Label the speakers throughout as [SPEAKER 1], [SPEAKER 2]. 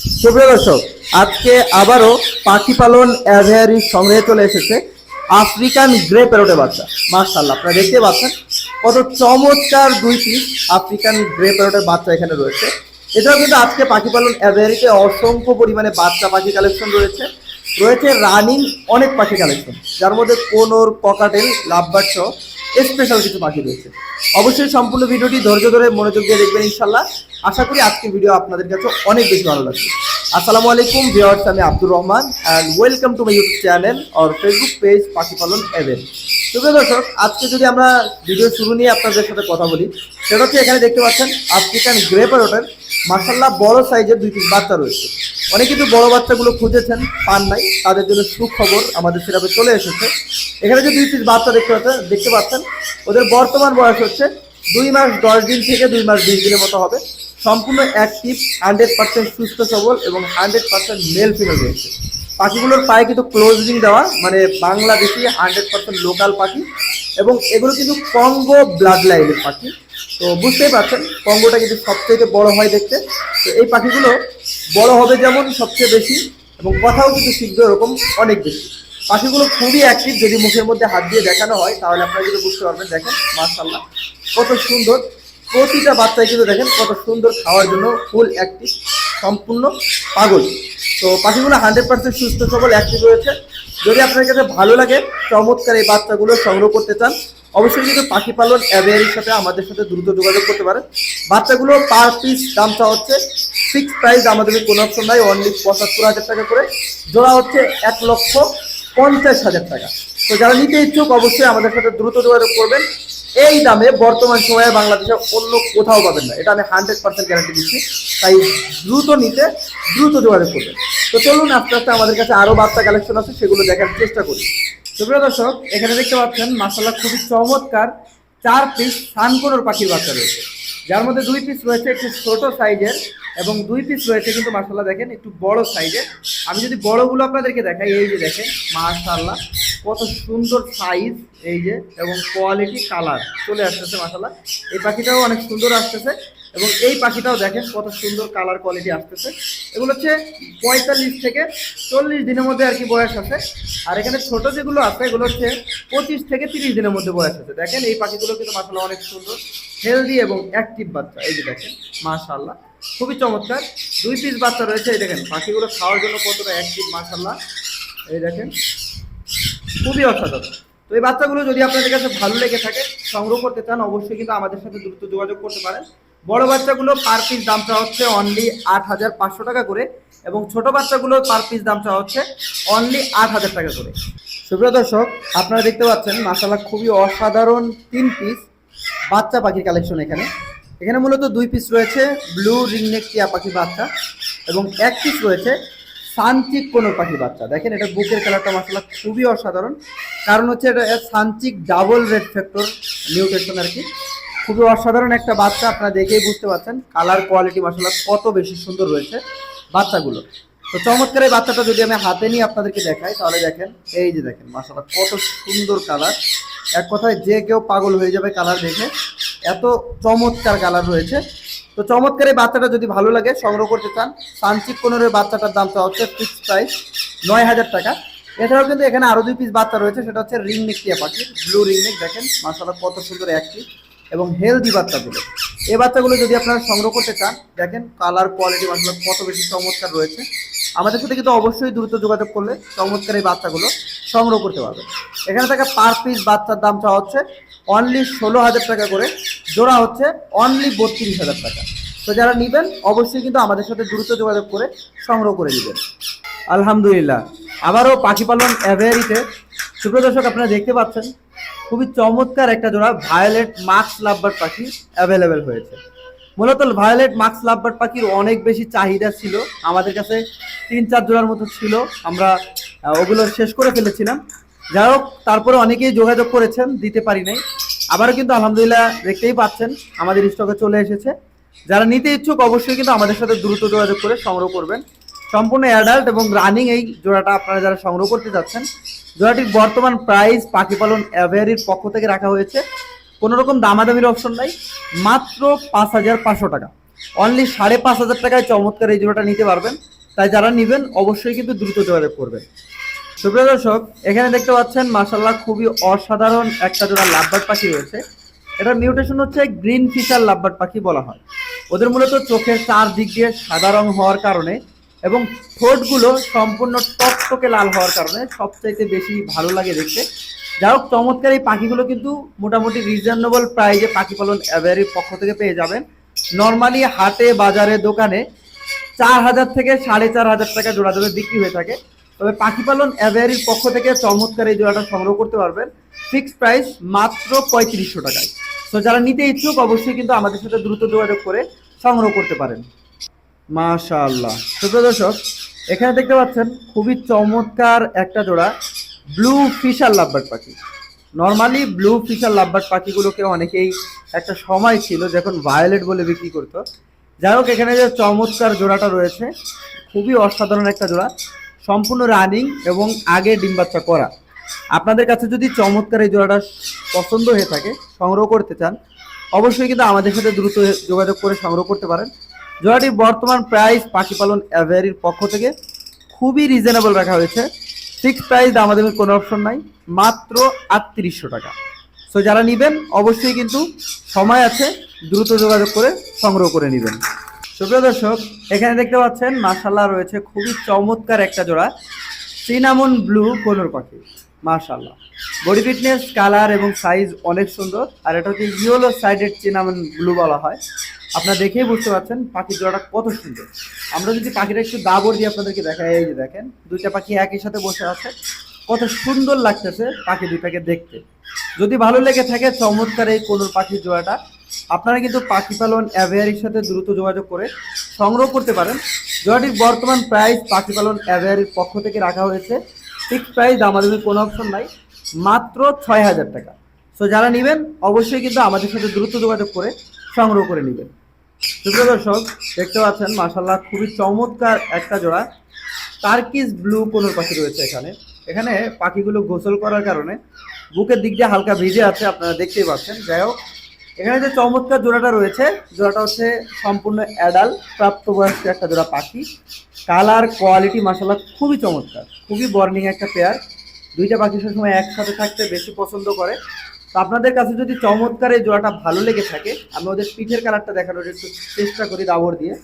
[SPEAKER 1] সুপ্রিয় দর্শক, আজকে আবারও পাখি পালন অ্যাভিয়ারি সংগ্রহে চলে এসেছে আফ্রিকান গ্রে প্যারোটে বাচ্চা। মার্শাল্লাহ আপনারা দেখতে পাচ্ছেন কত চমৎকার দুই পিস আফ্রিকান গ্রে প্যারোটের বাচ্চা এখানে রয়েছে। এছাড়াও কিন্তু আজকে পাখি পালন অ্যাভিয়ারিতে অসংখ্য পরিমাণে বাচ্চা পাখি কালেকশন রয়েছে। রয়েছে রানিং অনেক পাখি কালেকশন, যার মধ্যে কোনোর, ককাটেল লাভবার্ড সহ স্পেশাল কিছু পাখি রয়েছে। অবশ্যই সম্পূর্ণ ভিডিওটি ধৈর্য ধরে মনোযোগ দিয়ে দেখবেন ইনশাল্লাহ। আশা করি আজকের ভিডিও আপনাদের কাছে অনেক বেশি ভালো লাগবে। আসসালামু আলাইকুম ভিউয়ার্স আমি Abdur Rahman and welcome to my YouTube channel or Facebook page পাখি পালন এভেন সুপ্রিয় দর্শক, আজকে যদি আমরা ভিডিও শুরু নিয়ে আপনাদের সাথে কথা বলি, সেটা হচ্ছে এখানে দেখতে পাচ্ছেন আফ্রিকান গ্রে প্যারোটের মাসাল্লাহ বড় সাইজের দুই পিস বাচ্চা রয়েছে। অনেকে কিন্তু বড় বাচ্চাগুলো খুঁজেছেন, পান নাই, তাদের জন্য সুখবর আমাদের সেরাপে চলে এসেছে। এখানে যে দুই পিস বাচ্চা দেখতে পাচ্ছেন দেখতে পাচ্ছেন, ওদের বর্তমান বয়স হচ্ছে দুই মাস দশ দিন থেকে দুই মাস বিশ দিনের মতো হবে। সম্পূর্ণ অ্যাক্টিভ হান্ড্রেড পার্সেন্ট সুস্থ সবল এবং হান্ড্রেড পার্সেন্ট মেল ফিমেল রয়েছে। পাখিগুলোর পায়ে কিন্তু ক্লোজিং দেওয়া মানে বাংলাদেশি হান্ড্রেড পার্সেন্ট লোকাল পাখি এবং এগুলো কিন্তু কঙ্গো ব্লাড লাইনের পাখি। তো বুঝতেই পারছেন, পঙ্গটা কিন্তু সবচেয়ে বড় হয় দেখতে। তো এই পাখিগুলো বড় হবে যেমন সবচেয়ে বেশি, এবং কথাও কিন্তু শিখবে এরকম অনেক বেশি। পাখিগুলো খুবই অ্যাক্টিভ যদি মুখের মধ্যে হাত দিয়ে দেখানো হয়, তাহলে আপনারা কিন্তু বুঝতে পারবেন, দেখেন মার্শাল্লাহ কত সুন্দর। প্রতিটা বাচ্চাই কিন্তু দেখেন, কত সুন্দর খাওয়ার জন্য ফুল অ্যাক্টিভ সম্পূর্ণ পাগল। তো পাখিগুলো হান্ড্রেড পার্সেন্ট সুস্থ সবল অ্যাক্টিভ রয়েছে। যদি আপনার কাছে ভালো লাগে, চমৎকার এই বাচ্চাগুলো সংগ্রহ করতে চান অবশ্যই কিন্তু পাখি পালন অ্যাভেয়ারির সাথে আমাদের সাথে দ্রুত যোগাযোগ করতে পারেন। বাচ্চাগুলো পার পিস দামটা হচ্ছে ফিক্সড প্রাইস আমাদের কোনো অপশন নাই অনলি পঁচাত্তর হাজার টাকা করে। জোড়া হচ্ছে এক লক্ষ পঞ্চাশ হাজার টাকা। তো যারা নিতে ইচ্ছুক, অবশ্যই আমাদের সাথে দ্রুত যোগাযোগ করবেন। এই দামে বর্তমান সময়ে বাংলাদেশে অন্য কোথাও পাবেন না। এটা আমি হান্ড্রেড পার্সেন্ট গ্যারান্টি দিচ্ছি। তাই দ্রুত নিতে দ্রুত যোগাযোগ করবেন। তো চলুন আস্তে আস্তে আমাদের কাছে আরও বার্তা কালেকশন আছে, সেগুলো দেখার চেষ্টা করি। সুপ্রিয় দর্শক, এখানে দেখতে পাচ্ছেন মাসাল্লাহ খুবই চমৎকার চার পিস সানকোনোর পাখির বাচ্চা রয়েছে। যার মধ্যে দুই পিস রয়েছে একটু ছোট সাইজের এবং দুই পিস রয়েছে কিন্তু মাসাল্লাহ দেখেন একটু বড় সাইজের। আমি যদি বড়গুলো আপনাদেরকে দেখাই, এই যে দেখেন মাশাল্লাহ কত সুন্দর সাইজ এই যে, এবং কোয়ালিটি কালার চলে আসতেছে মাসাল্লাহ এই পাখিটাও অনেক সুন্দর আসতেছে। এবং এই পাখিটাও দেখেন কত সুন্দর কালার কোয়ালিটি আসতেছে। এগুলো হচ্ছে পঁয়তাল্লিশ থেকে চল্লিশ দিনের মধ্যে আর কি বয়স আছে। আর এখানে ছোট যেগুলো আছে, এগুলো হচ্ছে পঁচিশ থেকে তিরিশ দিনের মধ্যে বয়স আছে। দেখেন এই পাখিগুলো কিন্তু মাসাল্লাহ অনেক সুন্দর হেলদি এবং অ্যাক্টিভ বাচ্চা। এই যে দেখেন মাশাল্লাহ খুবই চমৎকার। দুই পিস বাচ্চা রয়েছে, এই দেখেন, পাখিগুলো খাওয়ার জন্য কতটা অ্যাক্টিভ মাশাল্লাহ এই দেখেন, খুবই অসাধারণ। তো এই বাচ্চাগুলো যদি আপনাদের কাছে ভালো লেগে থাকে, সংগ্রহ করতে চান, অবশ্যই কিন্তু আমাদের সাথে দ্রুত যোগাযোগ করতে পারেন। বড় বাচ্চাগুলো পার পিস দামটা হচ্ছে অনলি আট হাজার পাঁচশো টাকা করে এবং ছোট বাচ্চাগুলো পার পিস দামটা হচ্ছে অনলি আট হাজার টাকা করে। সুপ্রিয় দর্শক, আপনারা দেখতে পাচ্ছেন মাসাল্লাহ খুবই অসাধারণ তিন পিস বাচ্চা পাখির কালেকশন এখানে। এখানে মূলত দুই পিস রয়েছে ব্লু রিংনেক টিয়া পাখির বাচ্চা এবং এক পিস রয়েছে সানচিক কোনো পাখির বাচ্চা। দেখেন, এটা বুকের কালারটা মাসাল্লাহ খুবই অসাধারণ। কারণ হচ্ছে এটা suncheek double red factor nutrition আর কি। খুবই অসাধারণ একটা বাচ্চা, আপনারা দেখেই বুঝতে পারছেন। কালার কোয়ালিটি মাসাল্লাহ কত বেশি সুন্দর রয়েছে বাচ্চাগুলো তো চমৎকার এই বাচ্চাটা যদি আমি হাতে নিয়ে আপনাদেরকে দেখাই, তাহলে দেখেন, এই যে দেখেন মাসাল্লাহ কত সুন্দর কালার এক কথায় যে কেউ পাগল হয়ে যাবে কালার দেখে, এত চমৎকার কালার রয়েছে। তো চমৎকার এই বাচ্চাটা যদি ভালো লাগে, সংগ্রহ করতে চান সানচিক কোনোর বাচ্চাটার দামটা হচ্ছে ফিক্স প্রাইস নয় হাজার টাকা। এছাড়াও কিন্তু এখানে আরও দুই পিস বাচ্চা রয়েছে, সেটা হচ্ছে রিং নেক টিয়া পাখি ব্লু রিং নেক দেখেন মাসাল্লাহ কত সুন্দর অ্যাক্টিভ এবং হেলদি বাচ্চাগুলো। এই বাচ্চাগুলো যদি আপনারা সংগ্রহ করতে চান, দেখেন কালার কোয়ালিটি মাসাল্লাহ কত বেশি চমৎকার রয়েছে। আমাদের সাথে কিন্তু অবশ্যই দ্রুত যোগাযোগ করলে চমৎকার এই বাচ্চাগুলো সংগ্রহ করতে পারবেন। এখানে থাকা পার পিস বাচ্চার দামটা হচ্ছে অনলি ষোলো হাজার টাকা করে, জোড়া হচ্ছে অনলি বত্রিশ হাজার টাকা। তো যারা নেবেন, অবশ্যই কিন্তু আমাদের সাথে দ্রুত যোগাযোগ করে সংগ্রহ করে নেবেন। আলহামদুলিল্লাহ, আবারও পাখি পালন অ্যাভেয়ারিতে। সুপ্রদর্শক আপনারা দেখতে পাচ্ছেন খুবই চমৎকার একটা জোড়া ভায়োলেট মাস্ক লাভবার পাখি অ্যাভেলেবেল হয়েছে। মূলত ভায়োলেট মাস্ক লাভবার পাখির অনেক বেশি চাহিদা ছিল। আমাদের কাছে তিন চার জোড়ার মতো ছিল। আমরা ওগুলো শেষ করে ফেলেছিলাম। যাই হোক, তারপরে অনেকেই যোগাযোগ করেছেন, দিতে পারি নাই। আবারও কিন্তু আলহামদুলিল্লাহ দেখতেই পাচ্ছেন, আমাদের স্টকে চলে এসেছে। যারা নিতে ইচ্ছুক, অবশ্যই কিন্তু আমাদের সাথে দ্রুত যোগাযোগ করে সংগ্রহ করবেন। সম্পূর্ণ অ্যাডাল্ট এবং রানিং এই জোড়াটা আপনারা যারা সংগ্রহ করতে যাচ্ছেন, জোড়াটির বর্তমান প্রাইস পাখি পালন অ্যাভেয়ারির পক্ষ থেকে রাখা হয়েছে। কোনো রকম দামাদামির অপশন নাই, মাত্র পাঁচ হাজার পাঁচশো টাকা। অনলি সাড়ে পাঁচ হাজার টাকায় চমৎকার এই জোড়াটা নিতে পারবেন। তাই যারা নেবেন, অবশ্যই কিন্তু দ্রুত যোগাযোগ করবেন। সুপ্রিয় দর্শক, এখানে দেখতে পাচ্ছেন মাসাল্লাহ খুবই অসাধারণ একটা জোড়া লাভবার্ড পাখি রয়েছে। এটার মিউটেশন হচ্ছে গ্রিন ফিশার লাভবার্ড পাখি বলা হয়। ওদের মূলত চোখের চার দিক দিয়ে সাদা রং হওয়ার কারণে এবং ঠোঁটগুলো সম্পূর্ণ টকটকে লাল হওয়ার কারণে সবচাইতে বেশি ভালো লাগে দেখতে। যাই হোক, চমৎকার এই পাখিগুলো কিন্তু মোটামুটি রিজনেবল প্রাইজে পাখি পালন অ্যাভারির পক্ষ থেকে পেয়ে যাবেন। নর্মালি হাটে, বাজারে, দোকানে চার হাজার থেকে সাড়ে চার হাজার টাকা জোড়া জোড়া বিক্রি হয়ে থাকে। তবে পাখি পালন অ্যাভারির পক্ষ থেকে চমৎকার এই জোড়াটা সংগ্রহ করতে পারবেন। ফিক্সড প্রাইস মাত্র পঁয়ত্রিশশো টাকায়। তো যারা নিতে ইচ্ছুক, অবশ্যই কিন্তু আমাদের সাথে দ্রুত যোগাযোগ করে সংগ্রহ করতে পারেন। মাশাআল্লাহ। সুপ্রিয় দর্শক, এখানে দেখতে পাচ্ছেন খুবই চমৎকার একটা জোড়া ব্লু ফিশার লাভবার্ড পাখি। নর্মালি ব্লু ফিশার লাভবার্ড পাখিগুলোকে অনেকেই একটা সময় ছিল যখন ভায়োলেট বলে বিক্রি করতো। যাই হোক, এখানে যে চমৎকার জোড়াটা রয়েছে, খুবই অসাধারণ একটা জোড়া, সম্পূর্ণ রানিং এবং আগে ডিম বাচ্চা করা। আপনাদের কাছে যদি চমৎকার এই জোড়াটা পছন্দ হয়ে থাকে, সংগ্রহ করতে চান, অবশ্যই কিন্তু আমাদের সাথে দ্রুত যোগাযোগ করে সংগ্রহ করতে পারেন। জোড়াটির বর্তমান প্রাইস পাখি পালন অ্যাভারির পক্ষ থেকে খুবই রিজনেবল রাখা হয়েছে। ফিক্সড প্রাইস আমাদের কোনো অপশন নাই, মাত্র আটত্রিশশো টাকা। সো যারা নেবেন, অবশ্যই কিন্তু সময় আছে, দ্রুত যোগাযোগ করে সংগ্রহ করে নেবেন। সুপ্রিয় দর্শক, এখানে দেখতে পাচ্ছেন মার্শাল্লাহ রয়েছে খুবই চমৎকার একটা জোড়া, সিনামন ব্লু কোনোর পাখি। মার্শাল্লাহ বডি ফিটনেস কালার এবং সাইজ অনেক সুন্দর, আর এটা হচ্ছে ইয়েলো সাইডেড চিনামন ব্লু বলা হয়। আপনারা দেখেই বুঝতে পারছেন পাখির জোড়াটা কত সুন্দর। আমরা যদি পাখিটা একটু দাবর দিয়ে আপনাদেরকে দেখাই, এই যে দেখেন, দুইটা পাখি একই সাথে বসে আছে। কত সুন্দর লাগতেছে পাখি দুইটাকে দেখতে। যদি ভালো লেগে থাকে, চমৎকার এই কোনোর পাখির জোড়াটা। আপনারা কিন্তু পাখি পালন অ্যাভেয়ারির সাথে দ্রুত যোগাযোগ করে সংগ্রহ করতে পারেন। জোড়াটির বর্তমান প্রাইস পাখি পালন অ্যাভেয়ারির পক্ষ থেকে রাখা হয়েছে। ফিক্স প্রাইস আমাদের কোনো অপশন নাই। মাত্র ছয় হাজার টাকা। সো যারা নেবেন, অবশ্যই কিন্তু আমাদের সাথে দ্রুত যোগাযোগ করে সংগ্রহ করে নেবেন। সুপ্রিয় দর্শক, দেখতে পাচ্ছেন মাসাল্লাহ খুবই চমৎকার একটা জোড়া। টার্কিস ব্লু কোনোর পাখি রয়েছে এখানে। এখানে পাখিগুলো গোসল করার কারণে বুকের দিক দিয়ে হালকা ভিজে আছে, আপনারা দেখতেই পাচ্ছেন। যাই হোক, এখানে যে চমৎকার জোড়াটা রয়েছে, জোড়াটা হচ্ছে সম্পূর্ণ অ্যাডাল প্রাপ্তবয়স্ক একটা জোড়া পাখি। কালার কোয়ালিটি মাসাল্লাহ খুবই চমৎকার, খুবই বর্নিং একটা পেয়ার দুইটা পাখি সবসময় একসাথে থাকতে বেশি পছন্দ করে। তো আপনাদের কাছে যদি চমৎকার এই জোড়াটা ভালো লেগে থাকে, আমি ওদের পিঠের কালারটা দেখানোর একটু চেষ্টা করি দাবর দিয়ে।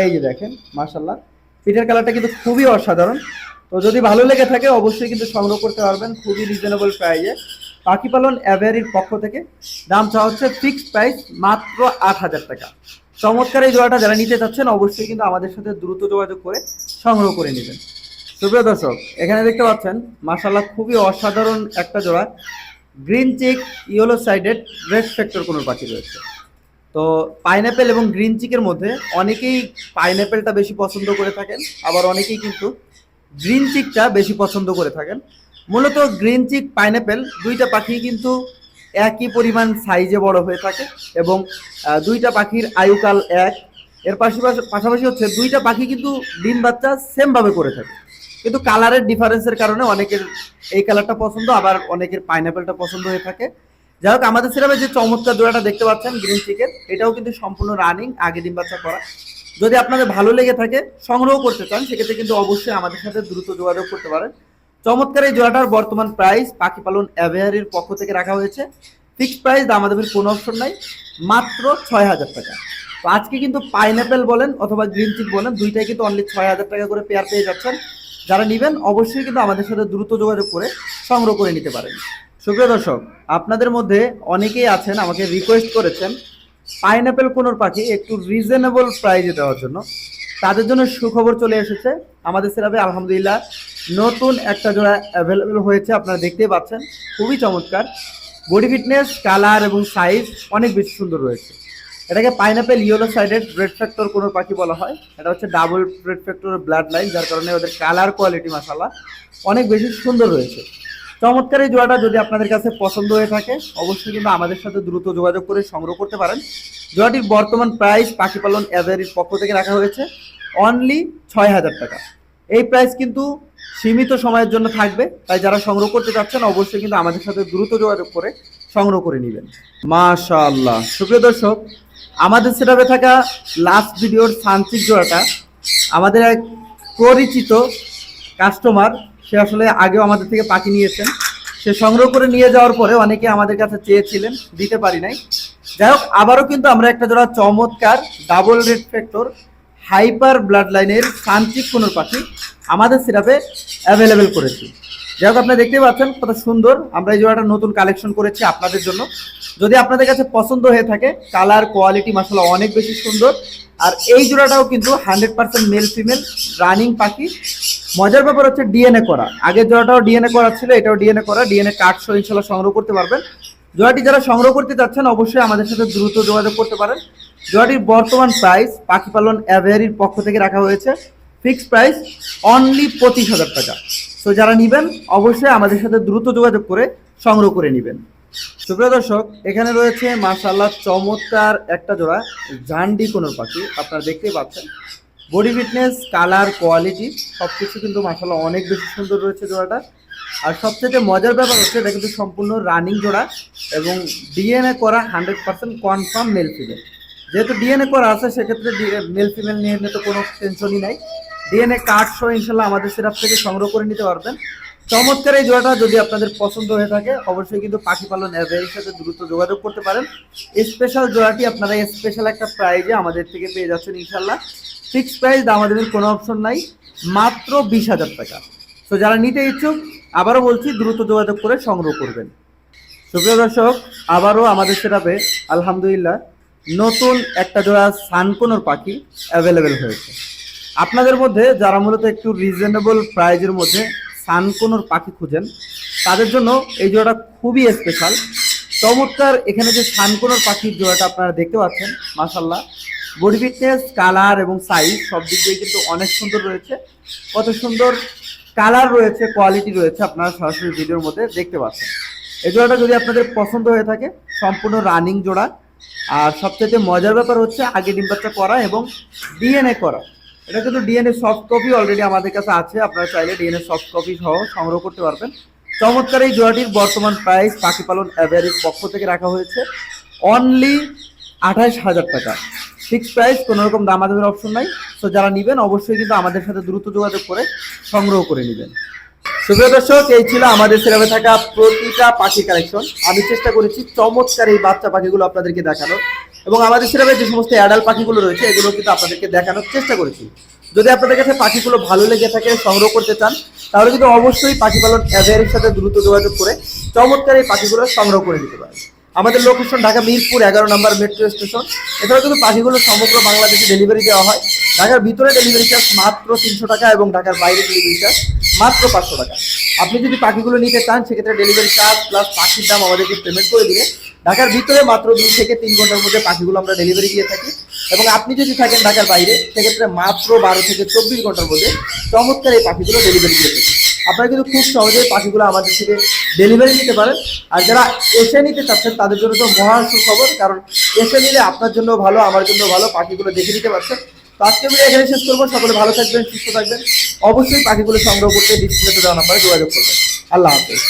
[SPEAKER 1] এই যে দেখেন মাসাল্লাহ পিঠের কালারটা কিন্তু খুবই অসাধারণ। তো যদি ভালো লেগে থাকে, অবশ্যই কিন্তু সংগ্রহ করতে পারবেন খুবই রিজনেবল প্রাইজে পাখি পালন অ্যাভেয়ারির পক্ষ থেকে দাম চা হচ্ছে ফিক্সড প্রাইস মাত্র আট হাজার টাকা। চমৎকার এই জোড়াটা যারা নিতে চাচ্ছেন, অবশ্যই কিন্তু আমাদের সাথে দ্রুত যোগাযোগ করে সংগ্রহ করে নেবেন। সুপ্রিয় দর্শক, এখানে দেখতে পাচ্ছেন মাসাল্লাহ খুবই অসাধারণ একটা জোড়া। Green cheek yellow sided red factor conure পাখি রয়েছে। তো পাইনঅ্যাপেল এবং গ্রিন চিকের মধ্যে অনেকেই পাইনঅ্যাপেলটা বেশি পছন্দ করে থাকেন, আবার অনেকেই কিন্তু গ্রিন চিকটা বেশি পছন্দ করে থাকেন। মূলত গ্রিন চিক পাইনঅ্যাপেল দুইটা পাখি কিন্তু একই পরিমাণ সাইজে বড় হয়ে থাকে এবং দুইটা পাখির আয়ুকাল এক। এর পাশাপাশি পাশাপাশি হচ্ছে দুইটা পাখি কিন্তু ডিম বাচ্চা সেমভাবে করে থাকে। কিন্তু কালারের ডিফারেন্সের কারণে অনেকের এই কালারটা পছন্দ, আবার অনেকের পাইনঅ্যাপেলটা পছন্দ হয়ে থাকে। যাই হোক, আমাদের সিরাপে যে চমৎকার জোড়াটা দেখতে পাচ্ছেন, গ্রিন চিকেন, এটাও কিন্তু সম্পূর্ণ রানিং, আগে ডিম বাচ্চা করা। যদি আপনাদের ভালো লেগে থাকে, সংগ্রহ করতে চান, সেক্ষেত্রে কিন্তু অবশ্যই আমাদের সাথে দ্রুত যোগাযোগ করতে পারেন। চমৎকার এই জোড়াটার বর্তমান প্রাইস পাখি পালন অ্যাভেয়ারির পক্ষ থেকে রাখা হয়েছে। ফিক্সড প্রাইস দাম আমাদের কোনো অপশন নাই, মাত্র ছয় হাজার টাকা। তো আজকে কিন্তু পাইনঅ্যাপেল বলেন অথবা গ্রিন চিক বলেন, দুইটাই কিন্তু অনলি ছয় হাজার টাকা করে পেয়ার পেয়ে যাচ্ছেন। যারা নেবেন, অবশ্যই কিন্তু আমাদের সাথে দ্রুত যোগাযোগ করে সংগ্রহ করে নিতে পারেন। সুপ্রিয় দর্শক, আপনাদের মধ্যে অনেকেই আছেন, আমাকে রিকোয়েস্ট করেছেন পাইনঅ্যাপেল কোনোর পাখি একটু রিজনেবল প্রাইজে দেওয়ার জন্য। তাদের জন্য সুখবর চলে এসেছে। আমাদের সেরাবে আলহামদুলিল্লাহ নতুন একটা জোড়া অ্যাভেলেবেল হয়েছে, আপনারা দেখতেই পাচ্ছেন। খুবই চমৎকার। বডি ফিটনেস কালার এবং সাইজ অনেক বেশি সুন্দর রয়েছে। এটাকে pineapple yellow sided red factor conure পাখি বলা হয়। এটা হচ্ছে double red factor blood line যার কারণে ওদের কালার কোয়ালিটি মাসালা অনেক বেশি সুন্দর রয়েছে। চমৎকার এই জোড়াটা যদি আপনাদের কাছে পছন্দ হয়ে থাকে, অবশ্যই কিন্তু আমাদের সাথে দ্রুত যোগাযোগ করে সংগ্রহ করতে পারেন। জোড়াটির বর্তমান প্রাইস পাখি পালন অ্যাভারির পক্ষ থেকে রাখা হয়েছে অনলি ছয় হাজার টাকা। এই প্রাইস কিন্তু সীমিত সময়ের জন্য থাকবে, তাই যারা সংগ্রহ করতে চাচ্ছেন, অবশ্যই কিন্তু আমাদের সাথে দ্রুত যোগাযোগ করে সংগ্রহ করে নেবেন। মাশাআল্লাহ। সুপ্রিয় দর্শক আমাদের সেটাপে থাকা লাস্ট ভিডিওর সানচিক জোড়াটা আমাদের এক পরিচিত কাস্টমার সে আসলে আগেও আমাদের থেকে পাখি নিয়েছেন। সে সংগ্রহ করে নিয়ে যাওয়ার পরে অনেকে আমাদের কাছে চেয়েছিলেন, দিতে পারি নাই। যাই হোক আবারও কিন্তু আমরা একটা জোড়া চমৎকার double red factor hyper blood লাইনের সানচিক কোনোর পাখি আমাদের সিরাপে অ্যাভেলেবেল করেছি। যাই হোক আপনারা দেখতেই পাচ্ছেন কত সুন্দর আমরা এই জোড়াটা নতুন কালেকশন করেছি আপনাদের জন্য। যদি আপনাদের কাছে পছন্দ হয়ে থাকে কালার কোয়ালিটি মাসালা অনেক বেশি সুন্দর। আর এই জোড়াটাও কিন্তু hundred percent male female running পাখি। মজার ব্যাপার হচ্ছে ডিএনএ করা। আগের জোড়াটাও ডিএনএ করা ছিল, এটাও ডিএনএ করা। ডিএনএ কার্ড সহ ইনশাল্লাহ সংগ্রহ করতে পারবেন। জোড়াটি যারা সংগ্রহ করতে চাচ্ছেন, অবশ্যই আমাদের সাথে দ্রুত যোগাযোগ করতে পারেন। জোড়াটির বর্তমান প্রাইস পাখি পালন অ্যাভেয়ারির পক্ষ থেকে রাখা হয়েছে। ফিক্সড প্রাইস অনলি পঁচিশ হাজার টাকা। তো যারা নেবেন, অবশ্যই আমাদের সাথে দ্রুত যোগাযোগ করে সংগ্রহ করে নেবেন। সুপ্রিয় দর্শক, এখানে রয়েছে মাশাল্লাহ চমৎকার একটা জোড়া জান্ডি কোনোর পাখি। আপনারা দেখতেই পাচ্ছেন। বডি ফিটনেস কালার কোয়ালিটি সব কিছু কিন্তু মাশাল্লাহ অনেক বেশি সুন্দর রয়েছে জোড়াটা। আর সবচেয়ে মজার ব্যাপার হচ্ছে, এটা কিন্তু সম্পূর্ণ রানিং জোড়া এবং ডিএনএ করা hundred percent confirm male female যেহেতু ডিএনএ করা আছে, সেক্ষেত্রে মেল ফিমেল নিয়ে নিয়ে তো কোনো টেনশনই নাই। ডিএনএ কার্ড সহ ইনশাল্লাহ আমাদের সেরাপ থেকে সংগ্রহ করে নিতে পারবেন। চমৎকার এই জোড়াটা যদি আপনাদের পছন্দ হয়ে থাকে, অবশ্যই কিন্তু পাখি পালন অ্যাভের সাথে দ্রুত যোগাযোগ করতে পারেন। স্পেশাল জোড়াটি আপনারা স্পেশাল একটা প্রাইজে আমাদের থেকে পেয়ে যাচ্ছেন ইনশাল্লাহ ফিক্সড প্রাইস আমাদের কোনো অপশন নাই, মাত্র বিশ হাজার টাকা। তো যারা নিতে ইচ্ছুক, আবারও বলছি, দ্রুত যোগাযোগ করে সংগ্রহ করবেন। সুপ্রিয় দর্শক, আবারও আমাদের সেটাপে আলহামদুলিল্লাহ, নতুন একটা জোড়া সানকোনোর পাখি অ্যাভেলেবেল হয়েছে। আপনাদের মধ্যে যারা মূলত একটু রিজনেবল প্রাইজের মধ্যে সানকোনোর পাখি খুঁজেন। তাদের জন্য এই জোড়াটা খুবই স্পেশাল চমৎকার এখানে যে সানকোনোর পাখির জোড়াটা আপনারা দেখতে পাচ্ছেন মাসাল্লাহ বডি ফিটনেস কালার এবং সাইজ সব দিক দিয়ে কিন্তু অনেক সুন্দর রয়েছে। কত সুন্দর কালার রয়েছে কোয়ালিটি রয়েছে আপনারা সরাসরি ভিডিওর মধ্যে দেখতে পাচ্ছেন। এই জোড়াটা যদি আপনাদের পছন্দ হয়ে থাকে, সম্পূর্ণ রানিং জোড়া। আর সবচেয়ে মজার ব্যাপার হচ্ছে, আগে ডিম করা এবং ডিএনএ করা। এটা কিন্তু ডিএনএ সফট কপি অলরেডি আমাদের কাছে আছে, আপনারা চাইলে ডিএনএ সফট কপি সহ সংগ্রহ করতে পারবেন। চমৎকার এই জোড়াটির বর্তমান প্রাইস পাখি পালন অ্যাভারেজ পক্ষ থেকে রাখা হয়েছে। অনলি আঠাশ হাজার টাকা। ফিক্স প্রাইস কোনো রকম দামাদামের অপশন নাই। তো যারা নেবেন, অবশ্যই কিন্তু আমাদের সাথে দ্রুত যোগাযোগ করে সংগ্রহ করে নেবেন। সুপ্রিয় দর্শক, এই ছিল আমাদের সিরাপে থাকা প্রতিটা পাখি কালেকশন আমি চেষ্টা করেছি চমৎকার এই বাচ্চা পাখিগুলো আপনাদেরকে দেখানোর। এবং আমাদের সিরাপে যে সমস্ত অ্যাডাল্ট পাখিগুলো রয়েছে, এগুলো কিন্তু আপনাদেরকে দেখানোর চেষ্টা করেছি। যদি আপনাদের কাছে পাখিগুলো ভালো লেগে থাকে, সংগ্রহ করতে চান, তাহলে কিন্তু অবশ্যই পাখি পালন অ্যাভেয়ারের সাথে দ্রুত যোগাযোগ করে চমৎকার এই পাখিগুলো সংগ্রহ করে নিতে পারেন। আমাদের লোকেশন ঢাকা মিরপুর এগারো নম্বর মেট্রো স্টেশন এছাড়াও কিন্তু পাখিগুলো সমগ্র বাংলাদেশে ডেলিভারি দেওয়া হয়। ঢাকার ভিতরে ডেলিভারি চার্জ মাত্র তিনশো টাকা এবং ঢাকার বাইরে ডেলিভারি চার্জ মাত্র পাঁচশো টাকা। আপনি যদি পাখিগুলো নিতে চান, সেক্ষেত্রে ডেলিভারি চার্জ প্লাস পাখির দাম আমাদেরকে পেমেন্ট করে দিলে ঢাকার ভিতরে মাত্র দুই থেকে তিন ঘণ্টার মধ্যে পাখিগুলো আমরা ডেলিভারি দিয়ে থাকি। এবং আপনি যদি থাকেন ঢাকার বাইরে, সেক্ষেত্রে মাত্র বারো থেকে চব্বিশ ঘণ্টার মধ্যে চমৎকার এই পাখিগুলো ডেলিভারি দিয়ে থাকি। আপনারা কিন্তু খুব সহজেই পাখিগুলো আমাদের থেকে ডেলিভারি নিতে পারেন। আর যারা এসে নিতে চাচ্ছেন, তাদের জন্য তো মহা সুখবর, কারণ এসে নিলে আপনার জন্য ভালো, আমার জন্য ভালো, পাখিগুলো দেখে নিতে পারছেন। আজকে ভিডিও এখানে শেষ করব। সকলে ভালো থাকবেন, সুস্থ থাকবেন। অবশ্যই পাখিগুলো সংগ্রহ করতে ডিসপ্লেতে দেওয়া নাম্বারে যোগাযোগ করবেন। আল্লাহ হাফেজ।